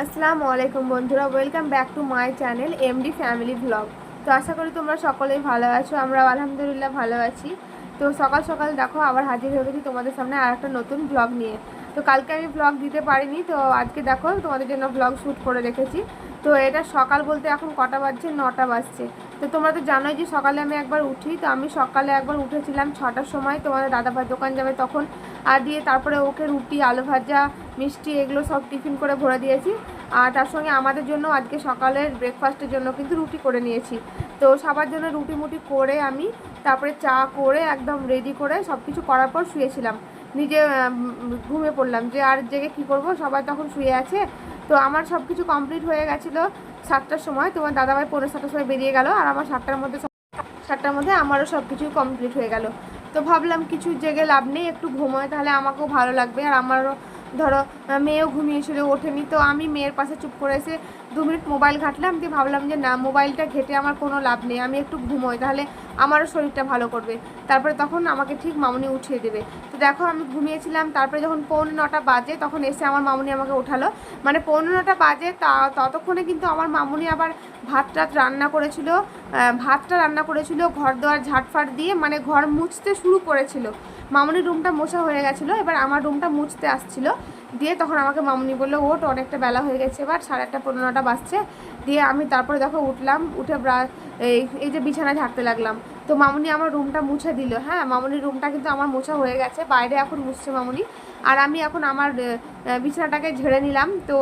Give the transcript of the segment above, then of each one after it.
আসসালামু আলাইকুম বন্ধুরা welcome back to my channel MD family blog তো আশা করি তোমরা সকলেই ভালো আছো আমরা আলহামদুলিল্লাহ ভালো আছি। তো সকাল সকাল দেখো, আবার হাজির হয়ে গেছি তোমাদের সামনে আর একটা নতুন ব্লগ নিয়ে। তো কালকে আমি ব্লগ দিতে পারিনি, তো আজকে দেখো তোমাদের জন্য ব্লগ শ্যুট করে রেখেছি। তো এটা সকাল বলতে এখন কটা বাজছে? নটা বাজছে। তো তোমরা তো জানোই যে সকালে আমি একবার উঠি, তো আমি সকালে একবার উঠেছিলাম ছটার সময়। তোমাদের দাদাভাই দোকান যাবে তখন। আর দিয়ে তারপরে ওকে রুটি, আলু ভাজা, মিষ্টি এগুলো সব টিফিন করে ভরে দিয়েছি। আর তার সঙ্গে আমাদের জন্য আজকে সকালের ব্রেকফাস্টের জন্য কিন্তু রুটি করে নিয়েছি। তো সবার জন্য রুটি মুটি করে আমি তারপরে চা করে একদম রেডি করে সব কিছু করার পর শুয়েছিলাম। নিজে ঘুমিয়ে পড়লাম যে আর জেগে কী করব? সবাই তখন শুয়ে আছে। তো আমার সব কিছু কমপ্লিট হয়ে গেছিল সাতটার সময়। তোমার দাদাভাই পনেরো সাতটার সময় বেরিয়ে গেলো আর আমার সাতটার মধ্যে সাতটার মধ্যে আমারও সব কিছু কমপ্লিট হয়ে গেল। তো ভাবলাম কিছু জেগে লাভ নেই, একটু ঘুমোয় তাহলে আমাকেও ভালো লাগবে আর আমারও ধরো মেয়েও ঘুমিয়েছিল ওঠেনি। তো আমি মেয়ের পাশে চুপ করে এসে দু মিনিট মোবাইল ঘাটলাম, দিয়ে ভাবলাম যে না, মোবাইলটা ঘেটে আমার কোনো লাভ নেই, আমি একটু ঘুমোই, তাহলে আমারও শরীরটা ভালো করবে। তারপরে তখন আমাকে ঠিক মামুনি উঠিয়ে দেবে। তো দেখো, আমি ঘুমিয়েছিলাম, তারপরে যখন পৌনে নটা বাজে, তখন এসে আমার মামুনি আমাকে উঠালো মানে পৌনে নটা বাজে, তা, ততক্ষণে কিন্তু আমার মামুনি আবার ভাত টাত রান্না করেছিল ভাতটা রান্না করেছিল, ঘর দোয়ার ঝাটফাট দিয়ে মানে ঘর মুছতে শুরু করেছিল। মামুনির রুমটা মোছা হয়ে গেছিল, এবার আমার রুমটা মুছতে আসছিল। দিয়ে তখন আমাকে মামুনি বলল ওট অনেকটা বেলা হয়ে গেছে এবার, সাড়ে আটটা পনেরোটা বাজছে। দিয়ে আমি তারপরে দেখো উঠলাম, উঠে এই এই যে বিছানা ঝাড়তে লাগলাম। তো মামুনি আমার রুমটা মুছে দিল হ্যাঁ? মামুনির রুমটা কিন্তু আমার মোছা হয়ে গেছে, বাইরে এখন মুছছে মামুনি। আর আমি এখন আমার বিছানাটাকে ঝেড়ে নিলাম। তো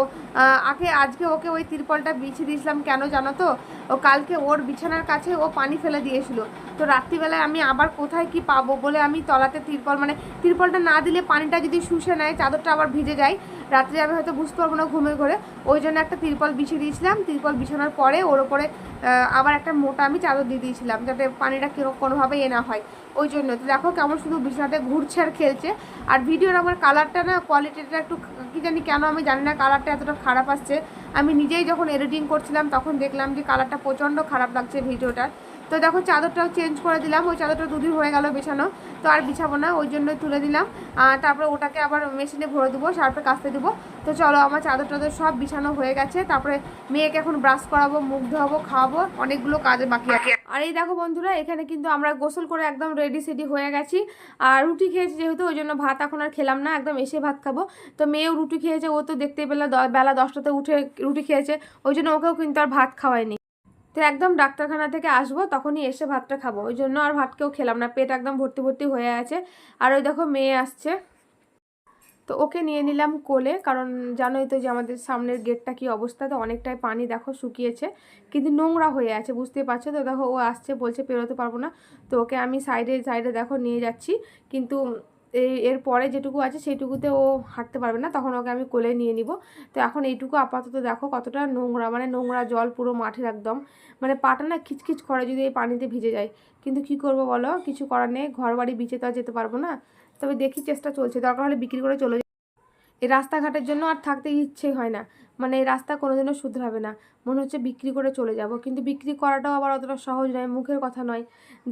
আগে, আজকে ওকে ওই তিরপলটা বিছিয়ে দিয়েছিলাম, কেন জানো তো? ও কালকে ওর বিছানার কাছে ও পানি ফেলে দিয়েছিল। তো রাত্রিবেলায় আমি আবার কোথায় কি পাবো বলে আমি তলাতে তিরপল মানে তিরপলটা না দিলে পানিটা যদি শুষে নেয়, চাদরটা আবার ভিজে যায়। রাত্রে আমি হয়তো বুঝতে পারব না ঘুমে ঘরে। ওই জন্য একটা তিরপল বিছিয়ে দিয়েছিলাম। তিরপল বিছানার পরে ওর ওপরে আবার একটা মোটা আমি চাদর দিয়ে দিয়েছিলাম, যাতে পানিটা কীরকম কোনোভাবে এ না হয়। ওই জন্য তো দেখো কেমন শুধু বিছানাতে ঘুরছে আর খেলছে। আর ভিডিওর আমার কালারটা না কোয়ালিটিটা একটু কি জানি কেন আমি জানি না কালারটা এতটা খারাপ আসছে। আমি নিজেই যখন এডিটিং করছিলাম তখন দেখলাম যে কালারটা প্রচণ্ড খারাপ লাগছে ভিডিওটার। তো দেখো চাদরটাও চেঞ্জ করে দিলাম। ওই চাদরটা দুদিন হয়ে গেল বিছানো, তো আর বিছাবো না, ওই জন্য তুলে দিলাম। তারপরে ওটাকে আবার মেশিনে ভরে দেবো সার্ফে কাচতে দেবো। তো চলো, আমার চাদর টাদর সব বিছানো হয়ে গেছে। তারপরে মেয়েকে এখন ব্রাশ করাবো, মুখ ধোয়াবো, খাওয়াবো, অনেকগুলো কাজ বাকি আছে। আর এই দেখো বন্ধুরা, এখানে কিন্তু আমরা গোসল করে একদম রেডি সেডি হয়ে গেছি। আর রুটি খেয়েছি যেহেতু, ওই জন্য ভাত এখন আর খেলাম না, একদম এসে ভাত খাব। তো মেয়েও রুটি খেয়েছে, ও তো দেখতে পেলে বেলা দশটাতে উঠে রুটি খেয়েছে, ওই জন্য ওকেও কিন্তু আর ভাত খাওয়ায়নি। তো একদম ডাক্তারখানা থেকে আসব, তখনই এসে ভাতটা খাব। ওই জন্য আর ভাত কেউ খেলাম না, পেট একদম ভর্তি ভর্তি হয়ে আছে। আর ওই দেখো মেয়ে আসছে। তো ওকে নিয়ে নিলাম কোলে, কারণ জানোই তো যে আমাদের সামনের গেটটা কি অবস্থা, তো অনেকটাই পানি দেখো শুকিয়েছে, কিন্তু নোংরা হয়ে আছে, বুঝতেই পারছ তো? দেখো ও আসছে, বলছে পেরোতে পারব না। তো ওকে আমি সাইডে সাইডে দেখো নিয়ে যাচ্ছি, কিন্তু এর পরে যেটুকু আছে সেইটুকুতে ও হাঁটতে পারবে না, তখন ওকে আমি কোলে নিয়ে নিব। তো এখন এইটুকু আপাতত দেখো কতটা নোংরা মানে নোংরা জল পুরো মাঠের একদম। মানে পাটা না খিচখিচ করে যদি এই পানিতে ভিজে যায়। কিন্তু কি করব বলো? কিছু করার নেই ঘর বাড়ি বিচে তো আর যেতে পারব না। তবে দেখি চেষ্টা চলছে, দরকার হলে বিক্রি করে চলে এই রাস্তাঘাটের জন্য আর থাকতে ইচ্ছে হয় না। মানে এই রাস্তা কোনোদিনও শুধরাবে না। মনে হচ্ছে বিক্রি করে চলে যাব। কিন্তু বিক্রি করাটাও আবার অতটা সহজ নয়, মুখের কথা নয়।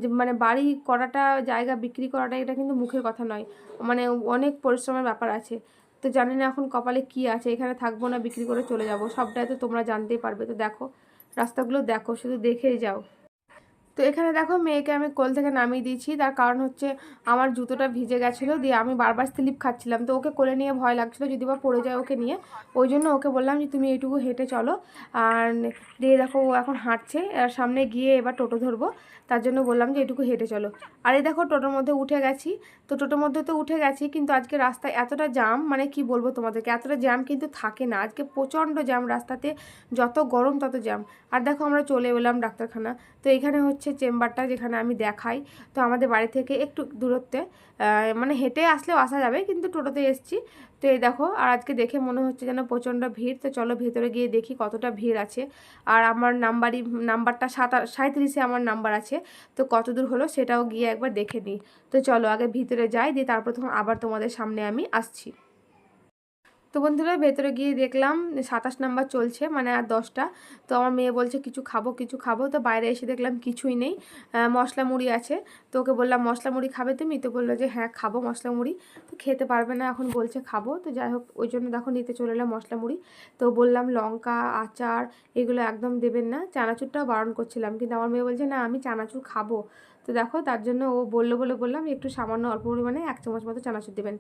যে মানে বাড়ি করাটা, জায়গা বিক্রি করাটা, এটা কিন্তু মুখের কথা নয়। মানে অনেক পরিশ্রমের ব্যাপার আছে। তো জানি না এখন কপালে কি আছে, এখানে থাকব না, বিক্রি করে চলে যাব। সবটাই তো তোমরা জানতেই পারবে। তো দেখো, রাস্তাগুলো দেখো, শুধু দেখেই যাও। তো এখানে দেখো মেয়েকে আমি কোল থেকে নামিয়ে দিয়েছি। তার কারণ হচ্ছে আমার জুতোটা ভিজে গেছিল, দিয়ে আমি বারবার স্লিপ খাচ্ছিলাম। তো ওকে কোলে নিয়ে ভয় লাগছিল, যদি বা পড়ে যায় ওকে নিয়ে। ওই জন্য ওকে বললাম যে, তুমি এইটুকু হেঁটে চলো। আর দিয়ে দেখো ও এখন হাঁটছে, আর সামনে গিয়ে এবার টোটো ধরবো। তার জন্য বললাম যে এটুকু হেঁটে চলো। আর এই দেখো টোটোর মধ্যে উঠে গেছি। তো টোটোর মধ্যে তো উঠে গেছি, কিন্তু আজকে রাস্তায় এতটা জাম মানে কি বলব তোমাদেরকে, এতটা জ্যাম কিন্তু থাকে না। আজকে প্রচণ্ড জ্যাম রাস্তাতে, যত গরম তত জ্যাম। আর দেখো আমরা চলে এলাম ডাক্তারখানা। তো এখানে হচ্ছে চেম্বারটা যেখানে আমি দেখাই। তো আমাদের বাড়ি থেকে একটু দূরত্বে মানে হেঁটে আসলেও আসা যাবে, কিন্তু টোটোতে এসছি। তো এই দেখো, আর আজকে দেখে মনে হচ্ছে যেন প্রচণ্ড ভিড়। তো চলো ভেতরে গিয়ে দেখি কতটা ভিড় আছে। আর আমার নাম্বারই নাম্বারটা সাতা সাঁত্রিশে আমার নাম্বার আছে। তো কত দূর হলো সেটাও গিয়ে একবার দেখে নিই। তো চলো আগে ভিতরে যাই, দিয়ে তারপর তখন আবার তোমাদের সামনে আমি আসছি। তো বন্ধুরা ভেতরে গিয়ে দেখলাম সাতাশ নাম্বার চলছে মানে আর দশটা। তো আমার মেয়ে বলছে, কিছু খাব কিছু খাব। তো বাইরে এসে দেখলাম কিছুই নেই। মশলা মুড়ি আছে। তো ওকে বললাম, মশলা মুড়ি খাবে তুমি? তো বলল যে হ্যাঁ খাব মশলা মুড়ি। তো খেতে পারবে না, এখন বলছে খাব। তো যাই হোক, ওই জন্য দেখো নিতে চলে এলাম মশলা মুড়ি। তো বললাম, লঙ্কা, আচার, এগুলো একদম দেবেন না। চানাচুরটাও বারণ করছিলাম, কিন্তু আমার মেয়ে বলছে, না, আমি চানাচুর খাব। তো দেখো তার জন্য ও বলল বলে বললাম একটু সামান্য অল্প পরিমাণে এক চামচ মতো চানাচুর দেবেন।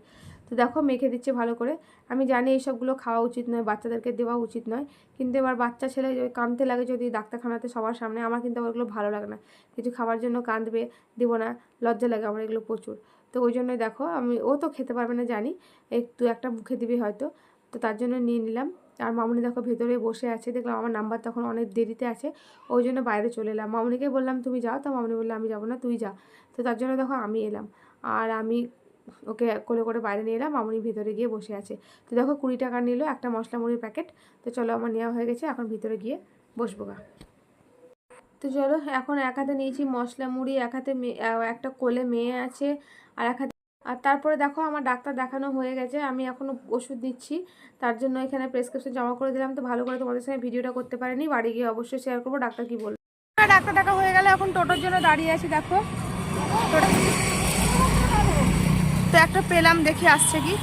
তো দেখো মেখে দিচ্ছে ভালো করে। আমি জানি এইসবগুলো খাওয়া উচিত নয়, বাচ্চাদেরকে দেওয়া উচিত নয়। কিন্তু এবার বাচ্চা ছেলে কাঁদতে লাগে যদি ডাক্তারখানাতে সবার সামনে, আমার কিন্তু আবার এগুলো ভালো লাগে না। কিছু খাবার জন্য কাঁদবে, দেবো না, লজ্জা লাগে আমার এগুলো প্রচুর। তো ওই জন্যই দেখো আমি, ও তো খেতে পারবে না জানি একটু একটা মুখে দিবি হয়তো। তো তার জন্য নিয়ে নিলাম। আর মামুনি দেখো ভেতরে বসে আছে। দেখলাম আমার নাম্বার তখন অনেক দেরিতে আছে, ওই জন্য বাইরে চলে এলাম। মামুনিকে বললাম, তুমি যাও। তো মামুনি বলল, আমি যাব না, তুই যা। তো তার জন্য দেখো আমি এলাম। আর আমি ওকে কোলে করে বাইরে নিয়ে এলাম, মামুনি ভিতরে গিয়ে বসে আছে। তো দেখো কুড়ি টাকা নিল, একটা মশলা মুড়ির প্যাকেট। তো চলো আমার নেওয়া হয়ে গেছে, এখন ভিতরে গিয়ে বসবো গা। তো চলো, এখন এক হাতে নিয়েছি মশলা মুড়ি, এক হাতে একটা কোলে মেয়ে আছে, আর এক হাতে আর তারপরে দেখো আমার ডাক্তার দেখানো হয়ে গেছে আমি এখনও ওষুধ দিচ্ছি। তার জন্য এখানে প্রেসক্রিপশন জমা করে দিলাম। তো ভালো করে তোমাদের সঙ্গে ভিডিওটা করতে পারিনি বাড়ি গিয়ে অবশ্যই শেয়ার করব। ডাক্তার কি বলব ডাক্তার দেখা হয়ে গেলে এখন টোটোর জন্য দাঁড়িয়ে আছি দেখো। তো একটা পেলাম দেখি আসছে কি।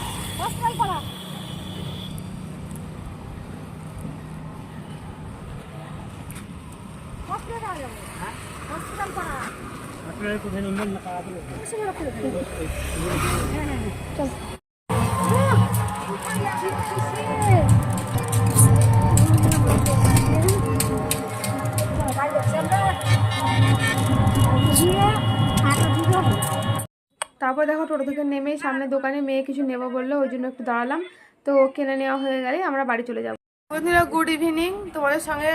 তারপর দেখো টোটো থেকে নেমে সামনে দোকানে মেয়ে কিছু নেব বলল, ওই জন্য একটু দাঁড়ালাম। তো কিনে নেওয়া হয়ে গেলে আমরা বাড়ি চলে যাব। বন্ধুরা গুড ইভিনিং তোমাদের সঙ্গে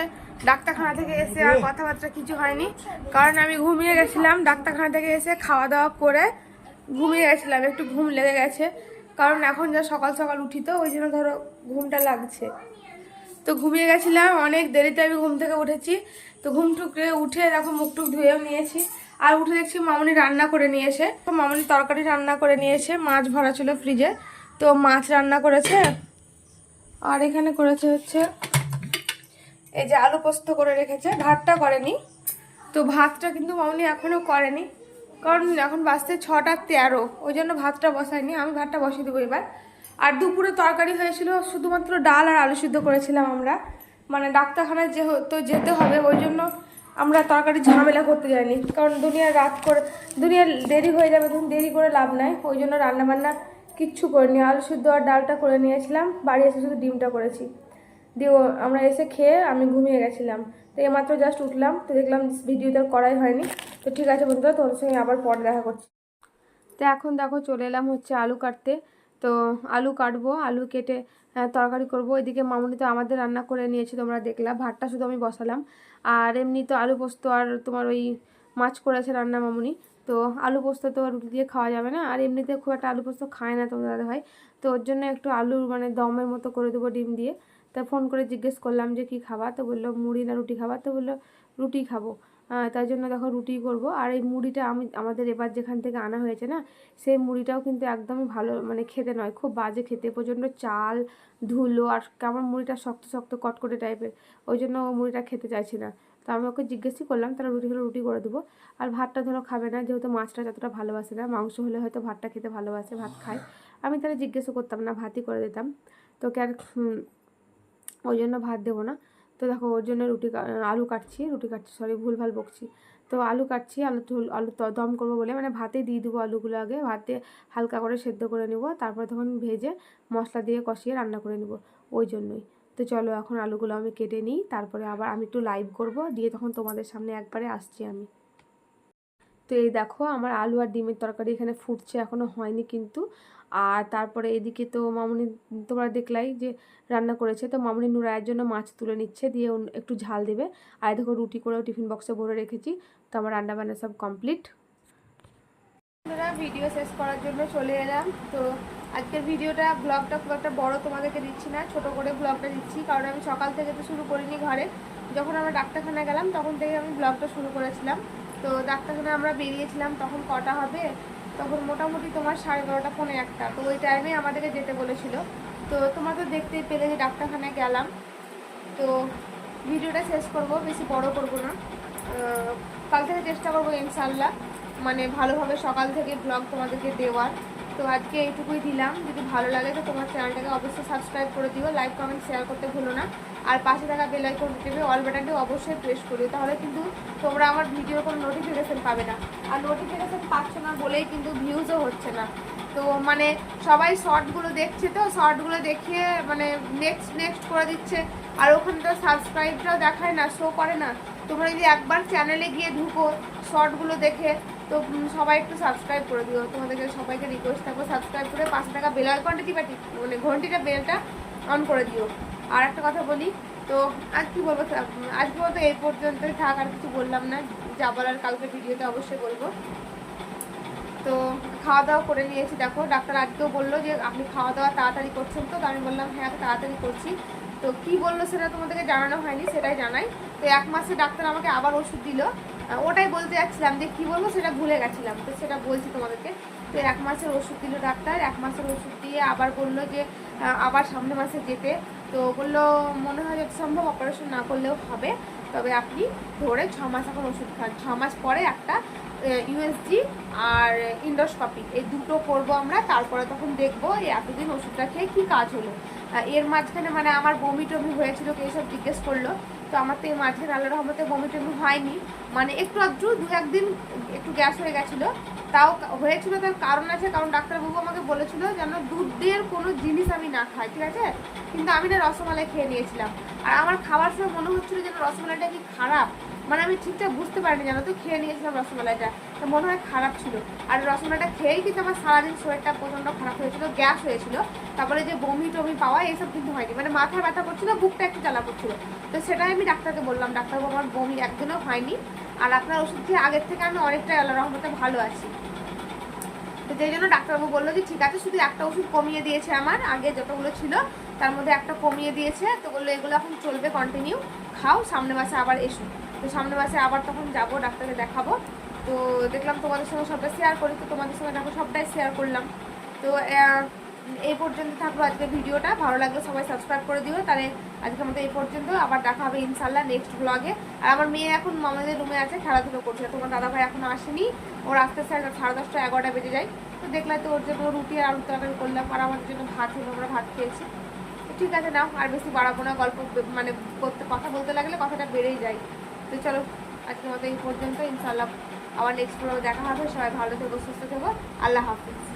ডাক্তারখানা থেকে এসে আর কথাবার্তা কিছু হয়নি। কারণ আমি ঘুমিয়ে গেছিলাম, ডাক্তারখানা থেকে এসে খাওয়া দাওয়া করে ঘুমিয়ে গেছিলাম। একটু ঘুম লেগে গেছে। কারণ এখন যা সকাল সকাল উঠি তো, ওই জন্য ধরো ঘুমটা লাগছে। তো ঘুমিয়ে গেছিলাম, অনেক দেরিতে আমি ঘুম থেকে উঠেছি। তো ঘুম টুকরে উঠে দেখো মুখ টুক ধুয়েও নিয়েছি। আর উঠে দেখছি মামনি রান্না করে নিয়েছে মামনি তরকারি রান্না করে নিয়েছে মাছ ভরা ছিল ফ্রিজে তো মাছ রান্না করেছে। আর এখানে করেছে হচ্ছে, এই যে আলু পোস্ত করে রেখেছে, ভাতটা করেনি। তো ভাতটা কিন্তু মামনি এখনও করেনি, কারণ এখন বাজতে ছটা তেরো, ওই জন্য ভাতটা বসায়নি, আমি ভাতটা বসিয়ে দেবো এবার। আর দুপুরে তরকারি হয়েছিল শুধুমাত্র ডাল আর আলু সিদ্ধ করেছিলাম আমরা মানে ডাক্তারখানায় যেহেতু যেতে হবে, ওই জন্য আমরা তরকারি ঝামেলা করতে যাইনি, কারণ দুনিয়ার রাত করে দুনিয়ার দেরি হয়ে যাবে, তখন দেরি করে লাভ নাই, ওই জন্য রান্নাবান্না কিচ্ছু করিনি, আলু সিদ্ধ আর ডালটা করে নিয়েছিলাম, বাড়ি এসে শুধু ডিমটা করেছি। দিয়ে আমরা এসে খেয়ে আমি ঘুমিয়ে গেছিলাম। তো এইমাত্র জাস্ট উঠলাম, তো দেখলাম ভিডিও ভিডিওটা করাই হয়নি। তো ঠিক আছে বন্ধুরা তোর সঙ্গে আবার পরে দেখা করছি। তো এখন দেখো চলে এলাম হচ্ছে আলু কাটতে। তো আলু কাটবো, আলু কেটে তরকারি করব। এদিকে মামুনি তো আমাদের রান্না করে নিয়েছি, তোমরা দেখলা, ভাতটা শুধু আমি বসালাম। আর এমনি তো আলু পোস্ত আর তোমার ওই মাছ করেছে রান্না মামুনি। তো আলু পোস্ত তো রুটি দিয়ে খাওয়া যাবে না। আর এমনিতে খুব একটা আলু পোস্ত খায় না তোমাদের দাদা তো ওর জন্য একটু আলু মানে দমের মতো করে দেবো ডিম দিয়ে। তা ফোন করে জিজ্ঞেস করলাম যে কি খাবা? তো বলল, মুড়ি না রুটি খাবা? তো বলল, রুটি খাব। তাই জন্য দেখো রুটি করব। আর এই মুড়িটা আমি, আমাদের এবার যেখান থেকে আনা হয়েছে না, সেই মুড়িটাও কিন্তু একদমই ভালো মানে খেতে নয়। খুব বাজে খেতে, প্রচণ্ড চাল, ধুলো, আর কেমন মুড়িটা শক্ত শক্ত, কটকটে টাইপের ওই জন্য মুড়িটা খেতে চাইছি না। তো আমি ওকে জিজ্ঞেসই করলাম তারা রুটি হলে রুটি করে দেবো। আর ভাতটা ধরো খাবে না, যেহেতু মাছটা যতটা ভালোবাসে না, মাংস হলে হয়তো ভাতটা খেতে ভালোবাসে, ভাত খায়। আমি তাহলে জিজ্ঞেসও করতাম না, ভাতই করে দিতাম। তোকে আর ওই জন্য ভাত দেবো না। তো দেখো, ওর জন্য রুটি আলু কাটছি, রুটি কাটছি সরি ভুলভাল বকছি। তো আলু কাটছি, আলু আলু দম করব বলে মানে ভাতে দিয়ে দেবো আলুগুলো আগে, ভাতে হালকা করে সেদ্ধ করে নেব, তারপরে তখন ভেজে মশলা দিয়ে কষিয়ে রান্না করে নেব, ওই জন্যই। তো চলো এখন আলুগুলো আমি কেটে নিই, তারপরে আবার আমি একটু লাইভ করব, দিয়ে তখন তোমাদের সামনে একবারে আসছি আমি। তো এই দেখো আমার আলু আর ডিমের তরকারি এখানে ফুটছে এখনও হয়নি কিন্তু। আর তারপরে এদিকে তো মামুনি, তোমরা দেখলাই যে রান্না করেছে, তো মামুনি নুরায়ের জন্য মাছ তুলে নিচ্ছে, দিয়ে একটু ঝাল দেবে। আর দেখো রুটি করেও টিফিন বক্সে ভরে রেখেছি, তো আমার রান্না বান্না সব কমপ্লিট ভিডিও শেষ করার জন্য চলে এলাম, তো আজকের ভিডিওটা ব্লগটা খুব একটা বড় তোমাদেরকে দিচ্ছি না, ছোট করে ব্লগটা দিচ্ছি, কারণ আমি সকাল থেকে তো শুরু করিনি ঘরে। যখন আমরা ডাক্তারখানা গেলাম, তখন থেকে আমি ব্লগটা শুরু করেছিলাম। তো ডাক্তারখানা আমরা বেরিয়েছিলাম, তখন কটা হবে? তখন মোটামুটি তোমার সাড়ে বারোটা, পৌনে একটা। তো ওই টাইমে আমাদেরকে যেতে বলেছিল। তো তোমরা তো দেখতেই পেলে যে ডাক্তারখানায় গেলাম। তো ভিডিওটা শেষ করব, বেশি বড় করব না। কাল থেকে চেষ্টা করব ইনশাল্লাহ মানে ভালোভাবে সকাল থেকে ব্লগ তোমাদেরকে দেওয়ার। তো আজকে এইটুকুই দিলাম। যদি ভালো লাগে তো তোমার চ্যানেলটাকে অবশ্যই সাবস্ক্রাইব করে দিও লাইক কমেন্ট শেয়ার করতে ভুলো না। আর পাশে থাকা বেল আইকন টিপে অল বাটনটি অবশ্যই প্রেস করিও, তাহলে কিন্তু তোমরা আমার ভিডিওর কোনো নোটিফিকেশান পাবে না। আর নোটিফিকেশন পাচ্ছ না বলেই কিন্তু ভিউজও হচ্ছে না। তো মানে সবাই শর্টগুলো দেখছে তো শর্টগুলো দেখিয়ে মানে নেক্সট নেক্সট করে দিচ্ছে। আর ওখানে তো সাবস্ক্রাইবটাও দেখায় না শো করে না। তোমরা যদি একবার চ্যানেলে গিয়ে ঢুকো শর্টগুলো দেখে, তো সবাই একটু সাবস্ক্রাইব করে দিও। তোমাদেরকে সবাইকে রিকোয়েস্ট থাকব সাবস্ক্রাইব করে পাঁচশো টাকা বেল আইকনটা দিবা মানে ঘন্টিটা বেলটা অন করে দিও। আর একটা কথা বলি, তো আজ কি বলব আজকে মতো এই পর্যন্ত থাক, আর কিছু বললাম না যা বলার কালকে ভিডিওতে অবশ্যই বলব। তো খাওয়া দাওয়া করে নিয়েছি, দেখো, ডাক্তার আজকেও বলল যে, আপনি খাওয়া দাওয়া তাড়াতাড়ি করছেন তো আমি বললাম হ্যাঁ তাড়াতাড়ি করছি। তো কি বলল সেটা তোমাদেরকে জানানো হয়নি, সেটাই জানাই। তো এক মাসে ডাক্তার আমাকে আবার ওষুধ দিল। ওটাই বলতে যাচ্ছিলাম যে কি বলব সেটা ভুলে গেছিলাম, তো সেটা বলছি তোমাদেরকে। তো এক মাসের ওষুধ দিল ডাক্তার, এক মাসের ওষুধ দিয়ে আবার বলল যে আবার সামনে মাসে যেতে। তো বলল মনে হয় সম্ভব অপারেশন না করলেও হবে। তবে আপনি ধরে ছ মাস এখন ওষুধ খান। ছ মাস পরে একটা ইউএসজি আর ইন্ডোস্কপি এই দুটো করব আমরা, তারপরে তখন দেখব এই এতদিন ওষুধটা খেয়ে কী কাজ হলো। এর মাঝখানে মানে আমার বমি টমি হয়েছিল, কে সব জিজ্ঞেস করল, তো আমার তো এই মাঝখানে আল্লাহ রহমতে বমি টমি হয়নি। মানে একটু আধটু দু একদিন একটু গ্যাস হয়ে গেছিল তাও হয়েছিল তার কারণ আছে, কারণ ডাক্তারবাবু আমাকে বলেছিল যেন দুধের কোনো জিনিস আমি না খাই, ঠিক আছে? কিন্তু আমি না রসমালাই খেয়ে নিয়েছিলাম। আর আমার খাওয়ার সময় মনে হচ্ছিল যেন রসমালাইটা কি খারাপ? মানে আমি ঠিকঠাক বুঝতে পারিনি জানো তো, খেয়ে নিয়েছিলাম রসমালাইটা। তো মনে হয় খারাপ ছিল। আর রসমালাইটা খেয়েই কিন্তু আমার সারাদিন শরীরটা প্রচণ্ড খারাপ হয়েছিল, গ্যাস হয়েছিল। তারপরে যে বমি টমি পাওয়া, এইসব কিন্তু হয়নি। মানে মাথা ব্যথা করছিল, বুকটা একটু জ্বালা করছিল। তো সেটাই আমি ডাক্তারকে বললাম, ডাক্তারবাবু, আমার বমি একদিনও হয়নি। আর আপনার ওষুধ খেয়ে আগের থেকে আমি অনেকটাই আল্লাহ রহমতে ভালো আছি। তো সেই জন্য ডাক্তারবাবু বলল যে, ঠিক আছে, শুধু একটা ওষুধ কমিয়ে দিয়েছে আমার, আগে যতগুলো ছিল, তার মধ্যে একটা কমিয়ে দিয়েছে। তো বলল, এগুলো এখন চলবে কন্টিনিউ খাও সামনে মাসে আবার এসো। তো সামনে মাসে আবার তখন যাব, ডাক্তারকে দেখাবো। তো দেখলাম তোমাদের সঙ্গে সবটা শেয়ার করি, তো তোমাদের সঙ্গে দেখো সবটাই শেয়ার করলাম, তো এই পর্যন্ত থাকল আজকে ভিডিওটা। ভালো লাগলে সবাই সাবস্ক্রাইব করে দিও। তাহলে আজকের মতো এই পর্যন্ত। আবার দেখা হবে ইনশাল্লাহ নেক্সট ব্লগে আর আমার মেয়ে এখন মামাদের রুমে আছে, খেলাধুলো করছে। তোমার দাদা ভাই এখনও আসেনি। ওর আস্তে আস্তে সাড়ে দশটা, এগারোটা বেজে যায়। তো দেখলে তো ওর জন্য রুটি আর আলু করলাম। আর আমাদের জন্য ভাত হলো আমরা ভাত খেয়েছি। ঠিক আছে, নাও। আর বেশি বাড়াবো না। গল্প মানে করতে, কথা বলতে লাগলে কথাটা বেড়েই যায়। তো চলো, আজকের মতো এই পর্যন্ত। ইনশাল্লাহ আবার নেক্সট ব্লগে দেখা হবে। সবাই ভালো থেকো, সুস্থ থেকো। আল্লাহ হাফিজ।